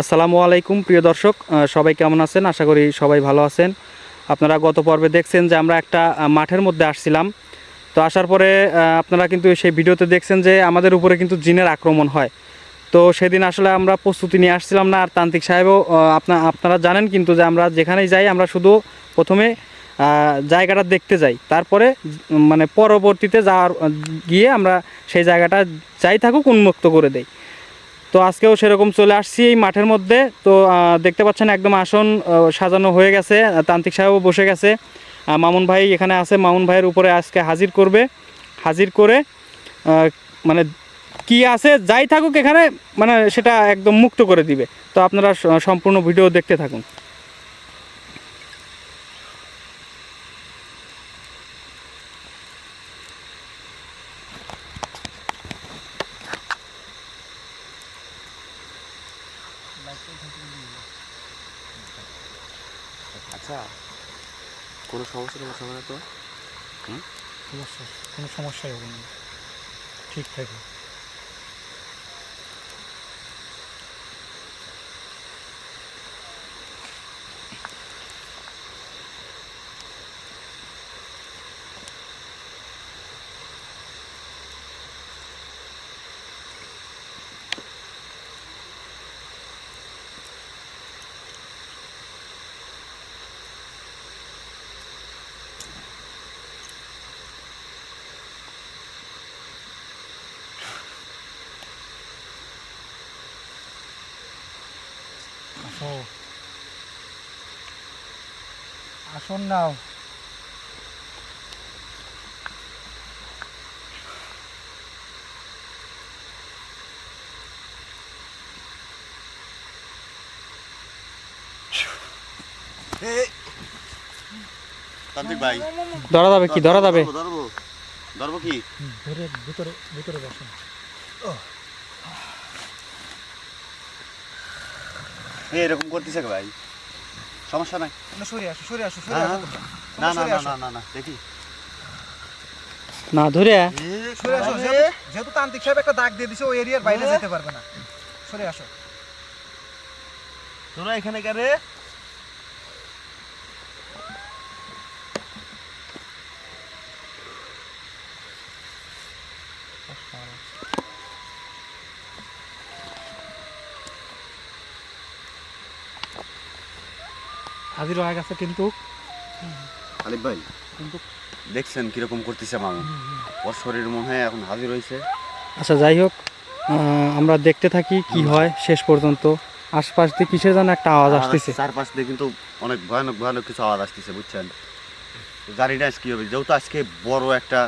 আসসালামু আলাইকুম, প্রিয় দর্শক। সবাই কেমন আছেন? আশা করি সবাই ভালো আছেন। আপনারা গত পর্বে দেখছেন যে আমরা একটা মাঠের মধ্যে আসছিলাম। তো আসার পরে আপনারা কিন্তু সেই ভিডিওতে দেখছেন যে আমাদের উপরে কিন্তু জিনের আক্রমণ হয়। তো সেদিন আসলে আমরা প্রস্তুতি নিয়ে আসছিলাম না। আর তান্ত্রিক সাহেবও আপনা, আপনারা জানেন কিন্তু যে আমরা যেখানেই যাই, আমরা শুধু প্রথমে জায়গাটা দেখতে যাই। তারপরে মানে পরবর্তীতে যাওয়ার, গিয়ে আমরা সেই জায়গাটা যাই থাকুক, উন্মুক্ত করে দেই। তো আজকেও সেরকম চলে আসছি এই মাঠের মধ্যে। তো দেখতে পাচ্ছেন একদম আসন সাজানো হয়ে গেছে। তান্ত্রিক সাহেবও বসে গেছে। মামুন ভাই এখানে আছে। মামুন ভাইয়ের উপরে আজকে হাজির করবে। হাজির করে মানে কি আছে, যাই থাকুক এখানে মানে সেটা একদম মুক্ত করে দিবে। তো আপনারা সম্পূর্ণ ভিডিও দেখতে থাকুন আচ্ছা কোনো সমস্যা টমস্যা হবে না তো সমস্যা কোনো সমস্যাই হবে না। ঠিক থাকে। আসো আসুন নাও। তান্ত্রিক ভাই। ধরা যাবে কি? ধরা যাবে? ধরবো, ধরবো। কি? ধরে ভিতরে ভিতরে বসুন এরকম করতেছে ভাই? সমস্যা নাই। সরে আসো সরে আসো সরে হ্যাঁ, আসো না না না না না না দেখি। না ধরে। সরে আসো যেহেতু- তান্ত্রিক সাহেব একটা দাগ দিয়ে দিছে ওই এরিয়ার বাইরে হ্যাঁ। যেতে পারবে না। সরে আসো। তোরা এখানে কে রে হাজির হয়ে গেছে কিন্তু। আলিফ ভাই কিন্তু দেখছেন কীরকম করতেছে মামু? ওর শরীর মনে হয় এখন হাজির হয়েছে আচ্ছা যাই হোক আমরা দেখতে থাকি কি হয় শেষ পর্যন্ত। আশপাশ দিয়ে কিসের যেন একটা আওয়াজ আসতেছে। চারপাশ দিয়ে কিন্তু অনেক ভয়ানক ভয়ানক কিছু আওয়াজ আসতেছে বুঝছেন? জানি না আজকে কি হবে। যেহেতু আজকে বড় একটা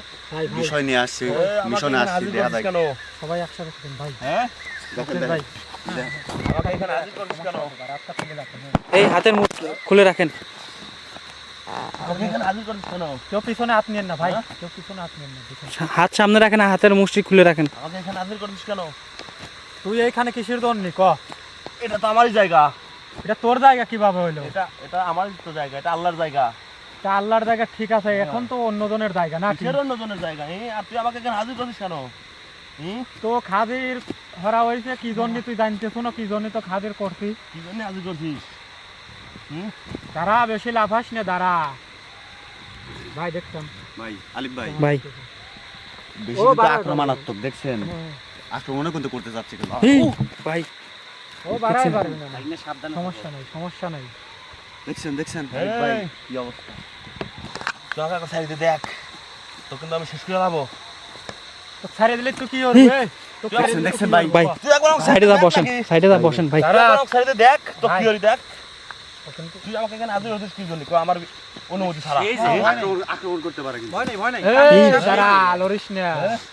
বিষয় নিয়ে আসছি মিশনে আসছি দেখা যায় সবাই একসাথে ভাই। হ্যাঁ? দেখেন। ভাই। এই হাতের মুখ খুলে রাখেন। হাত সামনে রাখেন হাতের মুষ্টি খুলে রাখেন। এখানে হাজির করছিস কেন তুই এইখানে কিসের দন নি ক? এটা তো আমারই জায়গা। এটা তোর জায়গা কীভাবে হইল? এটা এটা আমারই তো জায়গা এটা আল্লাহর জায়গা। তা আল্লাহর জায়গা ঠিক আছে এখন তো অন্যজনের জায়গা না কিসের অন্যজনের জায়গা? এই আর তুই আমাকে এখানে হাজির করছিস কেন? তো খাদির ধরা হয়েছে কি জন্য তুই জানতেছ না কি জন্য তো খাদির করছি? কি জন্য হাজির করছিস? দাঁড়া বেশি লাফাস না দাঁড়া। ভাই দেখতাম। ভাই আলিফ ভাই। ভাই। বেশি বাড়াও, আক্রমণাত্মক দেখছেন? আক্রমণও কিন্তু করতে যাচ্ছে কিন্তু। ভাই। ও বাড়াই পারবে না সাবধানে সমস্যা নাই সমস্যা নাই। দেখছেন দেখছেন? ভাই কি অবস্থা? তুই আমাকে সাইডে দেখ। তো কিন্তু আমি শেষ করে যাব দিলে তুই কি হবে? দেখছেন, দেখছেন ভাই। ভাই তুই একবার আমাকে সাইডে যা বসেন সাইডে যা বসেন ভাই। তুই একবার আমাকে সাইডে দেখ তো কি ভাই। দেখ। তুই আমাকে এখানে হাজির হচ্ছিস কি জন্য? আমার অনুমতি ছাড়া। এই যে, আক্রমণ আক্রমণ করতে পারে কিন্তু। ভয় নেই ভয় নেই। এই তান্ত্রিক লরিস না।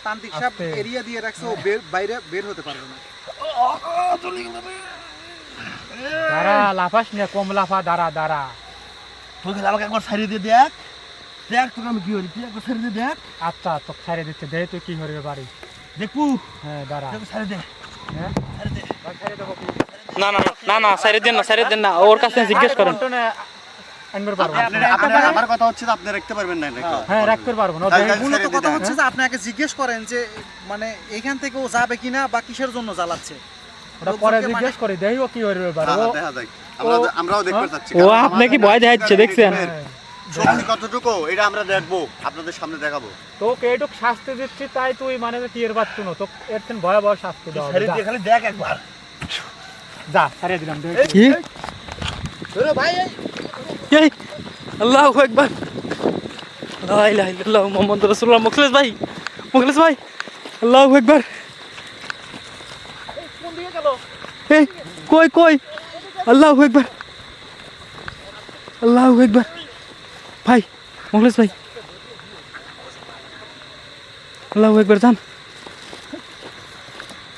তান্ত্রিক সাহেব এরিয়া দিয়ে রাখছে বের বাইরে বের হতে পারবে না। দাঁড়া লাফাস না কম লাফা দাঁড়া দাঁড়া। তুই খালি আমাকে একবার সাইডে দিয়ে দেখ। দেখ তোকে আমি কি হলি তুই একবার সাইডে দিয়ে দেখ। আচ্ছা তো ছাড়িয়ে দিচ্ছে দে তুই কি করবে বাড়ি? দেখব। হ্যাঁ দাঁড়া। সাইডে দে। হ্যাঁ? দে। দেবো না না না না সাইডে দেন না সাইডে দেন না। ওর কাছে জিজ্ঞেস করেন। আমার কথা হচ্ছে আপনি রাখতে পারবেন না হ্যাঁ রাখতে পারব না ও তাই- দেখ- তাই- মূলত কথা হচ্ছে যে আপনি আগে জিজ্ঞেস করেন যে মানে এইখান থেকে ও যাবে কিনা বা কিসের জন্য জ্বালাচ্ছে? ওটা পরে জিজ্ঞেস করি দেখি ও কি করবে হ্যাঁ, দেখা। আমরা আমরাও দেখতে চাচ্ছি ও আপনাকে ভয় দেখাচ্ছে দেখছেন। শক্তি কতটুকু? এটা আমরা দেখব। আপনাদের সামনে দেখাবো। তোকে এইটুক শাস্তি দিচ্ছি তাই তুই মানে টিয়ের পাচ্ছ না তোকে এর থেকে ভয়াবহ শাস্তি দিয়ে খালি দেখ একবার। যা সারিয়ে দিলাম। কি? ভাই এই। আল্লাহু আকবার। লা ইলাহা ইল্লাল্লাহ মুহাম্মাদুর রাসূলুল্লাহ। মুখলেস ভাই মুখলেস ভাই আল্লাহু আকবার। এই কই কই? আল্লাহু আকবার। আল্লাহু আকবার। ভাই মুখলেস ভাই। আল্লাহু আকবার জান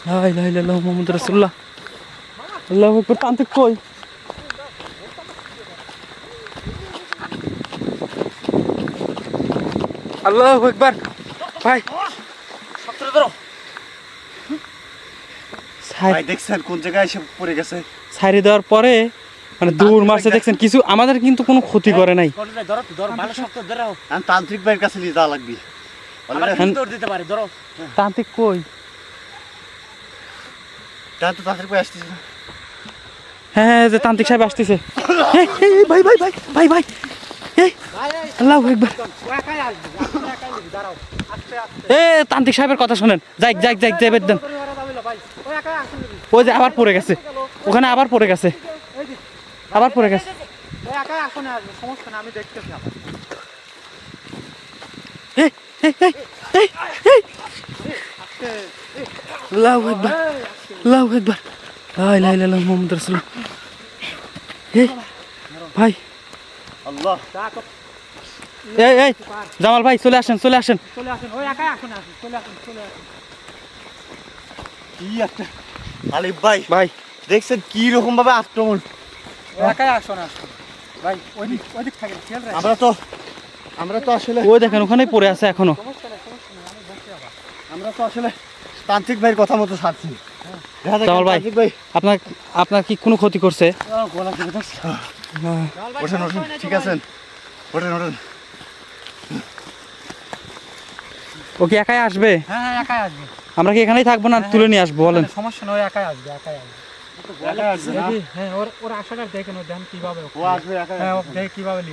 লা ইলাহা ইল্লাল্লাহ মুহাম্মাদুর রাসূলুল্লাহ। আল্লাহু আকবার তান্ত্রিক কই? আল্লাহু আকবার ভাই। সত্তরে ধরো। সাই- ভাই দেখছেন কোন জায়গায় এসে পড়ে গেছে? সাইরে দেওয়ার পরে মানে দূর মারছে দেখছেন কিছু আমাদের কিন্তু কোনো ক্ষতি করে নাই। ধরো ধরো ধরো ভালো শক্ত ধরো। আমি তান্ত্রিক ভাইয়ের কাছে নিয়ে যাওয়া লাগবে। তান্ত্রিক কই? তান্ত্রিক ভাই আসতেছে। হ্যাঁ হ্যাঁ, যে তান্ত্রিক সাহেব আসতেছে। ভাই ভাই ভাই ভাই ভাই আল্লাহু এ তান্ত্রিক সাহেবের কথা শুনেন। যাই যাই যাই যাই দেন। ওই যে আবার পড়ে গেছে। ওখানে আবার পড়ে গেছে। আবার পড়ে গেছে। এই ভাই। আল্লাহ। এই এই জামাল ভাই চলে আসেন চলে আসেন। চলে আসেন ও একাই আসনে আসবে চলে আসেন চলে আসেন। কি একটা আলিফ ভাই। ভাই। দেখছেন কি রকম ভাবে আক্রমণ? ও একাই আসনে আসবে ভাই ওই দিক ওই দিক থাকে খেয়াল রাখ আমরা তো আমরা তো আসলে ওই দেখেন ওখানেই পড়ে আছে এখনও। সমস্যা নেই সমস্যা নেই আমি বলছি আবার আমরা তো আসলে তান্ত্রিক ভাইয়ের কথা মতো ছাড়ছি। জামাল ভাই। আপনার আপনার কি কোনো ক্ষতি করছে? ওঠেন ওঠেন ঠিক আছেন? ওঠেন ওঠেন। ও কি একাই আসবে? হ্যাঁ হ্যাঁ একাই আসবে। আমরা কি এখানেই থাকব না? তুলে নিয়ে আসব বলেন। সমস্যা নয় একাই আসবে একাই আসবে। হ্যাঁ হ্যাঁ।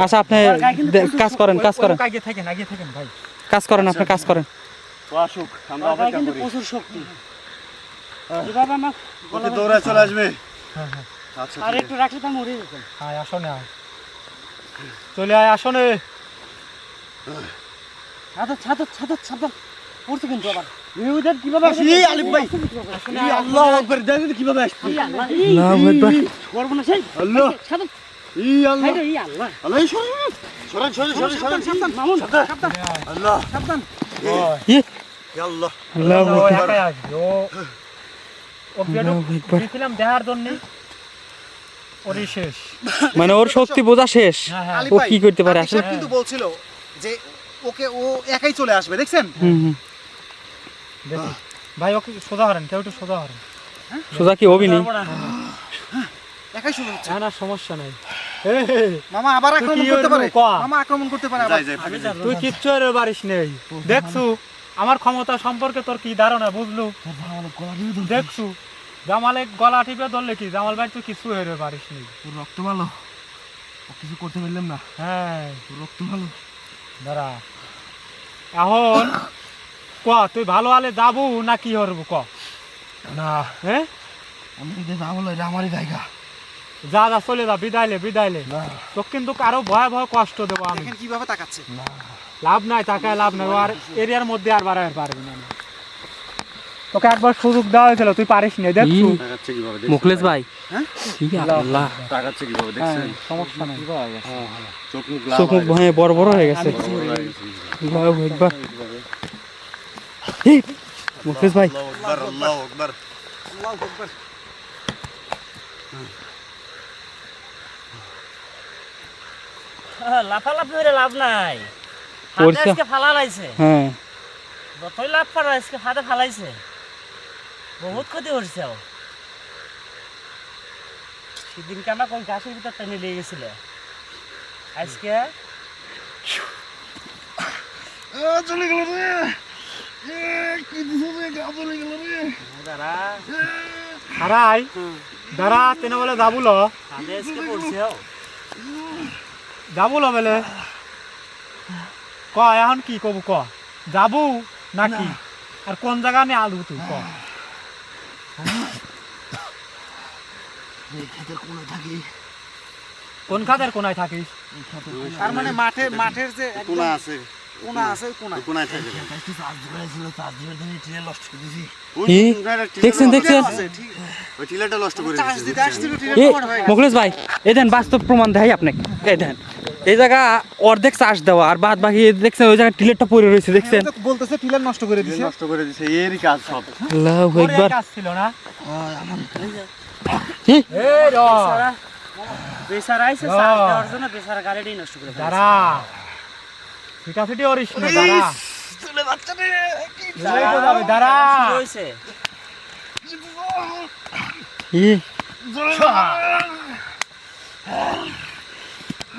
আচ্ছা আপনি কাজ করেন কাজ করেন। আগে থাকেন আগে থাকেন ভাই কাজ করেন আপনি কাজ করেন। ও আসুক আমরা অপেক্ষা করি প্রচুর শক্তি এভাবে আমার ওকে চলে আসবে। আর একটু রাখলে তো মরে যেতাম চলে আয় আসনে ছাতা ছাতা ছাতা ছাতা পড়ছে কিন্তু আবার। কীভাবে আসে আলিফ ভাই। আসলে আকবার দেখেন কীভাবে আসছে আল্লাহ। আকবার করব না সেই আল্লাহ। ছাতা আল্লাহ। হাইরে আল্লাহ। আল্লাহ এই সরেন সরেন সরেন সরেন সরেন মামুন আল্লাহ। আল্লাহ। আল্লাহু আকবার ও ও গেল আল্লাহু দেহার জন্য। ওরই শেষ। মানে ওর শক্তি বোঝা শেষ। হ্যাঁ হ্যাঁ। ও কি করতে পারে আসলে? কিন্তু বলছিল যে ওকে ও একাই চলে আসবে দেখছেন? হুম হুম। দেখি ভাই ওকে সোজা হরেন? কেউ একটু সোজা হরেন। সোজা কি অভিনী একাই শুরু হচ্ছে। হ্যাঁ না সমস্যা নাই। মামা আবার আক্রমণ করতে পারে? মামা আক্রমণ করতে পারে। তুই কিচ্ছু এর পারিস নেই। দেখছু আমার ক্ষমতা সম্পর্কে তোর কি ধারণা বুঝলু? দেখছু জামালে গলা টিপে ধরলে কি? জামাল ভাই তুই কিছু হেরে পারিস নি তোর রক্ত ভালো? কিছু করতে পারলাম না। হ্যাঁ। তোর রক্ত ভালো? দাঁড়া। এখন ক তুই ভালো আলে যাব না কি হরবো ক? না। হ্যাঁ আমি যদি না বলো আমারই জায়গা। যা যা চলে যা বিদাইলে না। তোকে কিন্তু আরও ভয় ভয় কষ্ট দেবো আমি। দেখেন কীভাবে তাকাচ্ছে। লাভ নাই টাকায় লাভ নাই। আর এরিয়ার মধ্যে আর বাড়াতে পারবি না। তোকে একবার সুযোগ দেওয়া হয়েছিল তুই পারিস নি কীভাবে মুখলেস ভাই। হ্যাঁ? ঠিক আল্লাহ তাকাচ্ছে কীভাবে হ্যাঁ দেখছেন? সমস্যা নাই। চোখ মুখ চোখ মুখ ভয়ে বড় বড় হয়ে গেছে। বড় মুখলেস ভাই। আল্লাহু আকবার আল্লাহু আকবার আল্লাহু আকবার। লাফালাফি করে লাভ নাই। আজকে ফালা লাইছে। হ্যাঁ। যতই লাভ পারো আজকে হাতে ফালাইছে। বহুত ক্ষতি করছে সেদিনকে আমরা কোন গাছের ভিতর টেনে নিয়ে গেছিলে? আজকে চলে গেল রে। হারাই দাঁড়া তেনে বলে যাবুল যাবুল বলে। ক এখন কি কবু ক? যাবু নাকি? আর কোন জায়গা আমি আলু তুই ক? কোন খাতের কোনায় থাকিস? তার মানে মাঠের মাঠের যে কোনা আছে। কোনা আছে ওই কোনায় কোনায় থাকে কি? দেখছেন দেখছেন? আছে, ঠিক। ওই টিলাটা নষ্ট করে চাষ দিয়েছে দিতে আসছিল এ টিলার কমানো মুখলেশ ভাই এই দেন বাস্তব প্রমাণ দেয় আপনাকে। এই দেন এই জায়গা অর্ধেক চাষ দেওয়া আর বাদ বাকি দেখছেন ওই জায়গায় টিলেটটা পড়ে রয়েছে দেখছেন? বলতেছে টিলার নষ্ট করে দিছে। নষ্ট করে দিয়েছে এরই কাজ সব। আল্লাহু তোর কাজ ছিল না? এই র। বেচারা আইছে। চাষ দেওয়ার জন্য বেচারা গাড়িটাই নষ্ট করে। দাঁড়া। ফিটাফিটি করিস না দাঁড়া। এই তো যাবে, দাঁড়া। শুরু হয়েছে।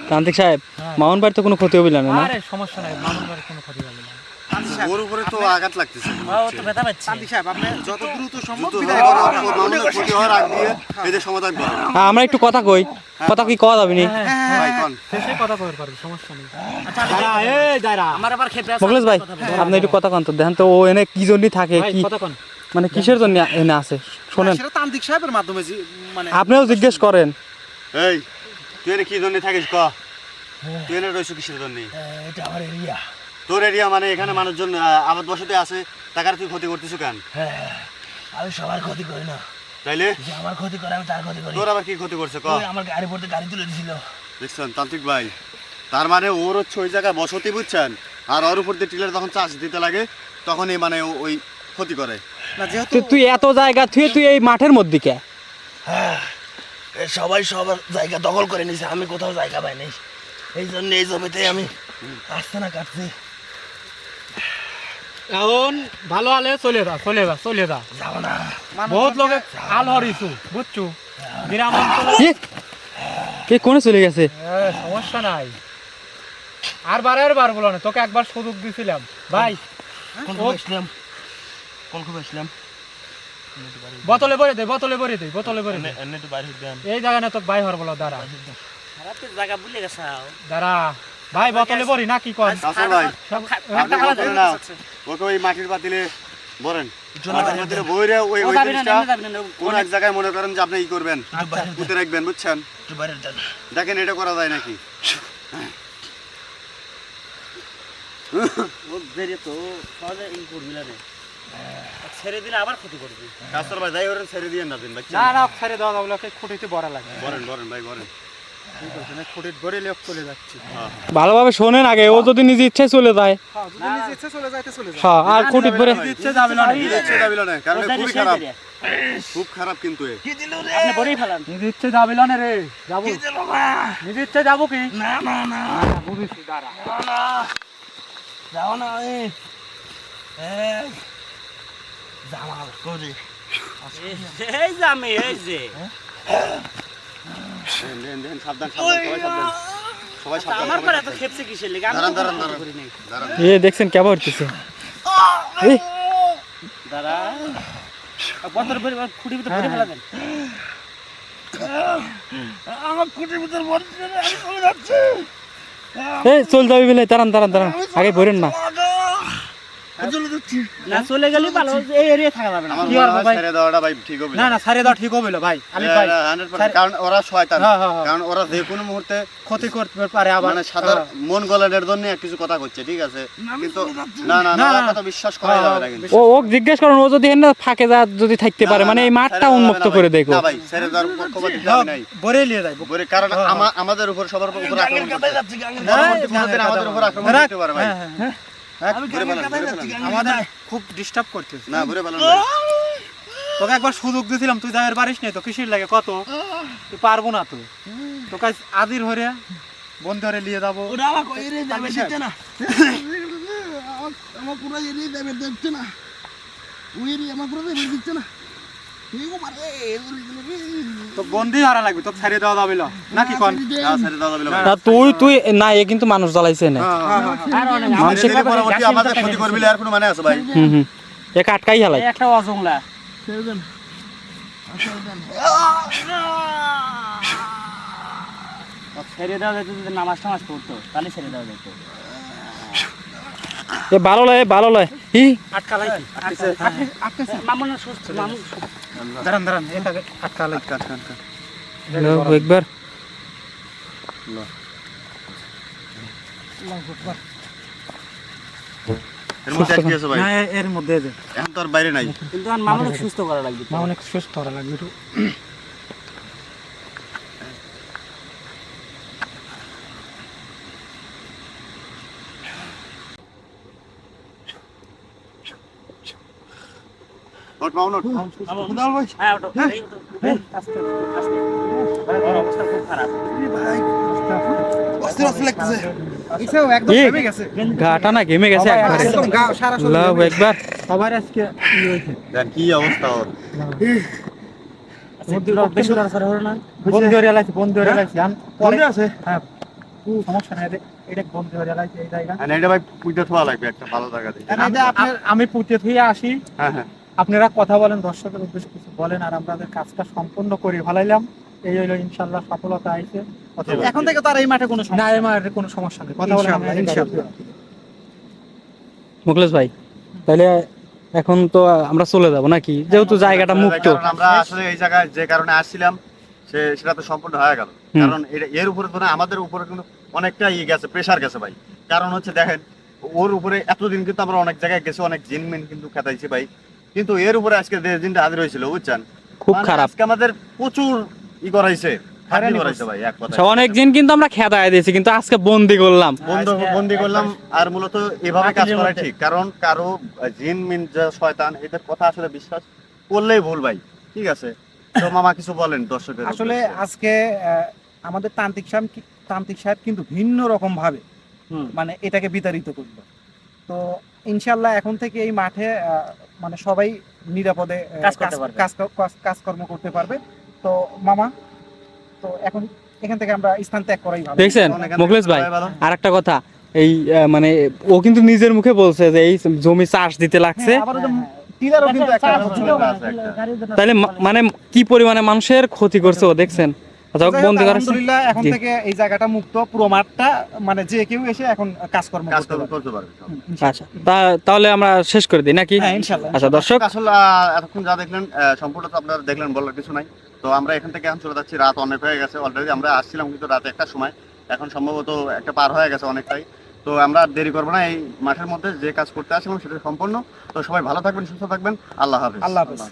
তান্ত্রিক সাহেব মামুন বাড়িতে কোনো ক্ষতি হবে না না? আরে সমস্যা নাই মামুন বাড়ির কোনো ক্ষতি হবে না। ওর উপরে তো আঘাত লাগতেছে হ্যাঁ, ও তো ব্যথা পাচ্ছে। সাহেব আপনি যত দ্রুত সম্ভব বিদায় করুন। হওয়ার আগ দিয়ে এদের সমাধান করে। হ্যাঁ, আমরা একটু কথা কই। কথা কি কওয়া যাবে নি? হ্যাঁ ভাই কথা কই পারবি সমস্যা নেই। আচ্ছা মুখলেশ ভাই আপনি একটু কথা কন তো দেখেন তো ও এনে কি জন্যই থাকে কি মানে কিসের জন্য এনে আছে? শোনেন। সেটা তান্ত্রিক সাহেবের মাধ্যমে মানে আপনিও জিজ্ঞেস করেন। এই তুই এনে কি জন্য থাকিস ক? তুই এনে রয়েছ কিসের জন্য? এটা আমার এরিয়া। তোর এরিয়া মানে এখানে মানুষজন আবাদ বসতি আছে টাকার তুই ক্ষতি করতেছ কেন? আমি সবার ক্ষতি করি না। তাইলে? যে আমার ক্ষতি করে আমি তার ক্ষতি করি। তোর আবার কি ক্ষতি করছে ক? ওই আমার গাড়ি পড়তে গাড়ি তুলে দিছিল। দেখছেন তান্ত্রিক ভাই তার মানে ওর হচ্ছে ওই জায়গায় বসতি বুঝছেন? আর ওর উপর দিয়ে টিলার যখন চাষ দিতে লাগে তখনই মানে ওই ক্ষতি করে। না যেহেতু তুই এত জায়গা তুই তুই এই মাঠের মধ্যে কে? এ সবাই সবার জায়গা দখল করে নিছে আমি কোথাও জায়গা পাইনি এই জন্য এই জমিতে আমি আসতে না কাটছি। এখন ভালো আলে চলে যা চলে যা চলে যা। বহুত লোকে আল হরিছু বুঝছু? গ্রাম কে কোনে চলে গেছে? সমস্যা নাই। আর বারের বার বলো না তোকে একবার সুযোগ দিছিলাম। ভাই কোন খুব আসলাম? বোতলে ভরে দে বোতলে ভরে দে বোতলে ভরে দে। তো বাইরে এই জায়গা না তোকে ভাই হর বলো দাঁড়া। খারাপ জায়গা ভুলে গেছে দাঁড়া। ভাই বোতলে ভরি না কি কর? ভাই ওকে ওই মাটির পাতিলে বলেন মাটির বইরে ওই ওই জিনিসটা এমনি যাবি না কোন এক জায়গায় মনে করেন যে আপনি ই করবেন পুঁতে রাখবেন বুঝছেন? একটু বাইরে যান। দেখেন এটা করা যায় নাকি? ও বেরিয়ে তো সহজে ই করবি না রে। ছেড়ে দিলে আবার ক্ষতি করবি। কাসর ভাই যাই ওরেন ছেড়ে দিয়ে না দিন ভাই না না ছেড়ে দেওয়া যাবে লোকে খুঁটিতে বড়া লাগে বরেন বরেন ভাই বলেন ঠিক আছে না খুঁটিত ভরে লোক চলে যাচ্ছি। ভালোভাবে শোনেন আগে ও যদি নিজে ইচ্ছায় চলে যায়। হ্যাঁ, ইচ্ছে চলে যায় হ্যাঁ আর খুঁটিত ভরে ইচ্ছে যাবে না ইচ্ছে দাবিল না কারণ খুবই খারাপ। খুব খারাপ কিন্তু এ। কি দিল রে? আপনি বড়ই ফেলান নিজে ইচ্ছে যাবে না রে যাব। কি দিল না নিজে ইচ্ছে যাব কি? না না না। বুঝেছি দাঁড়া। যাও না। যাও না এই জামাল এই যে দেন দেন সাবধান সাবধান সবাই সাবধান। সবাই সাবধান আমার পরে এত খেপছে কিসের লেগে? আমি দাঁড়ান দাঁড়ান দাঁড়ান করি নাই। দাঁড়ান এ দেখছেন কেমন হচ্ছে এই। দাঁড়া বতর ভরে খুঁটি ভিতরে ভরে ফেলা দেন। আমার কুটির ভিতর বলছে আমি চলে যাচ্ছি। এই চল যাবি বেলে দাঁড়ান দাঁড়ান দাঁড়ান। আগে ভরেন না। না চলে গেলে ভালো। এই এরিয়া থাকা যাবে না। কি আর ভাই? ছেড়ে দেওয়াটা ভাই ঠিক হবে না। না সারে দাও ঠিক হবে ভাই। আমি ভাই কারণ ওরা শয়তান। হ্যাঁ, হ্যাঁ, হ্যাঁ। কারণ ওরা যে কোনো মুহূর্তে ক্ষতি করতে পারে আবার। মানে সাধারণ হ্যাঁ। মন গলানোর জন্য কিছু কথা করছে ঠিক আছে? কিন্তু না না না না, ওর না। কথা বিশ্বাস করা হ্যাঁ, যাবে না হ্যাঁ, কিন্তু। ও ওক জিজ্ঞেস করেন ও যদি এনে ফাঁকে যা যদি থাকতে পারে মানে এই মাঠটা উন্মুক্ত করে। দেখো। না ভাই ছেড়ে দেওয়ার পক্ষপাতী নাই। বরে নিয়ে যাই বলে কারণ হ্যাঁ, আমাদের উপর সবার উপর আক্রমণ হ্যাঁ, আমাদের উপর আক্রমণ রাখ। করতে পারে ভাই। হ্যাঁ, আমাদের খুব ডিস্টার্ব করতেছে। না ঘুরে পেলাম তোকে একবার সুযোগ দিয়েছিলাম তুই যাওয়ার পারিস নাই তো কিসের লাগে কত? তুই পারব না তো। তোকে আজির হরে বন্ধ নিয়ে যাব। না। আমার পুরো এরিয়া যাবে দিচ্ছে না। ওই আমার পুরো দিচ্ছে না। তুই তুই না এ কিন্তু মানুষ জ্বালাইছে না। আর অনেক ছেড়ে দিলে পরবর্তী আমাদের ক্ষতি করবি আর কোনো মানে আছে ভাই? হুম হুম। একে আটকাই হেলাই একটা অজংলা। ছেড়ে দেওয়া যেত নামাজ টামাজ পড়তো তাহলে ছেড়ে দেওয়া যেত। এ ভালো লয় ভালো লয়। ই আটকা লাই লাগছে মামুন সুস্থ মামুন দাঁড়ান দাঁড়ান এটাকে আটকা লাগছে আল্লাহু একবার। এর মধ্যে আটকে আছে ভাই না এর মধ্যে এখন তো আর বাইরে নাই। কিন্তু মামুন সুস্থ করা লাগবে। তো। মা অনেক সুস্থ করা লাগবে হ্যাঁ আস্তে আস্তে ভাই, অবস্থা খুব খারাপ। অস্থির অস্থির লাগতেছে। গাটা না ঘেমে গেছে একবারে। একদম গা সারা শরীর আল্লাহু ঘেমে গেছে। একবার। সবার আজকে ই হয়েছে। দেখ কি অবস্থা ওর। আচ্ছা, বেশি লড়াচড়া হলো না? বন্ধু হয়ে বন্ধু হয়ে লাইছে পরে আছে? হ্যাঁ সমস্যা নাই এটা- এটা হয়ে লাইছে এই জায়গা। এটা ভাই থোয়া লাগবে একটা ভালো আমি পুঁতে ধুয়ে আসি। হ্যাঁ হ্যাঁ। আপনারা কথা বলেন দর্শকের উদ্দেশ্যে কিছু বলেন আর আমরা আমাদের কাজটা সম্পূর্ণ করে ভালাইলাম এই হইল ইনশাল্লাহ সফলতা আইছে। এখন থেকে তো আর এই মাঠে কোনো না সমস্যা এর মাঝে কোনো সমস্যা নেই। কথা বলেন আমরা ইনশাআল্লাহ, ইনশাল্লাহ মুখলেশ ভাই তাহলে এখন তো আমরা চলে যাব নাকি? যেহেতু জায়গাটা মুক্ত। আমরা আসলে এই জায়গায় যে কারণে আসছিলাম সে সেটা তো সম্পূর্ণ হয়ে গেল। কারণ এটা- এর উপরে তো না আমাদের উপরে কিন্তু অনেকটা ইয়ে গেছে প্রেসার গেছে ভাই। কারণ হচ্ছে দেখেন ওর উপরে এতদিন কিন্তু আমরা অনেক জায়গায় গেছি অনেক জিনমিন কিন্তু খেতাইছি ভাই। কিন্তু এর উপরে আজকে দিনটা হাজির হয়েছিল বুঝছেন? খুব মানে খারাপ। আজকে আমাদের প্রচুর ই করাইছে হারানি করাইছে ভাই এক কথা অনেক দিন কিন্তু আমরা খেদায় দিয়েছি কিন্তু আজকে বন্দি করলাম। বন্দি করলাম। আর মূলত এভাবে কাজ করা মধ্যে। ঠিক কারণ কারও জিন মিন শয়তান এদের কথা আসলে বিশ্বাস করলেই ভুল ভাই ঠিক আছে? তো মামা কিছু বলেন দর্শকের আসলে আজকে আহ, আমাদের তান্ত্রিক সাহেব তান্ত্রিক সাহেব কিন্তু ভিন্ন রকম ভাবে হুম। মানে এটাকে বিতাড়িত করল। তো ইনশাল্লাহ এখন থেকে এই মাঠে আহ, মানে সবাই নিরাপদে কাজ করতে পারবে। কাজ কাজ- কাজকর্ম করতে পারবে। তো মামা তো এখন এখান থেকে আমরা স্থান ত্যাগ করাই ভালো। দেখছেন মুখলেশ ভাই আর একটা কথা এই আহ, মানে ও কিন্তু নিজের মুখে বলছে যে এই জমি চাষ দিতে লাগছে। হ্যাঁ, একটা। গাড়ির জন্য তাহলে মানে কি পরিমাণে মানুষের ক্ষতি করছে ও দেখছেন? আচ্ছা যাই হোক, বন্দি করেছে আলহামদুলিল্লাহ এখন জি। থেকে এই জায়গাটা মুক্ত পুরো মাঠটা মানে যে কেউ এসে এখন কাজকর্ম করতে পারবে। করতে পারবে হুম, ইনশাআল্লাহ। আচ্ছা তাহলে আমরা শেষ করে দিই নাকি? হ্যাঁ আচ্ছা দর্শক আসলে এতক্ষণ যা দেখলেন সম্পূর্ণ তো আপনারা দেখলেন বলার কিছু নাই। তো আমরা এখান থেকে এখন চলে যাচ্ছি রাত অনেক হয়ে গেছে অলরেডি আমরা আসছিলাম কিন্তু রাত একটা সময়। এখন সম্ভবত একটা পার হয়ে গেছে অনেকটাই। তো আমরা দেরি করব না এই মাঠের মধ্যে যে কাজ করতে আসছিলাম সেটা সম্পূর্ণ। তো সবাই ভালো থাকবেন সুস্থ থাকবেন আল্লাহ হাফিজ। আল্লাহ হাফেজ।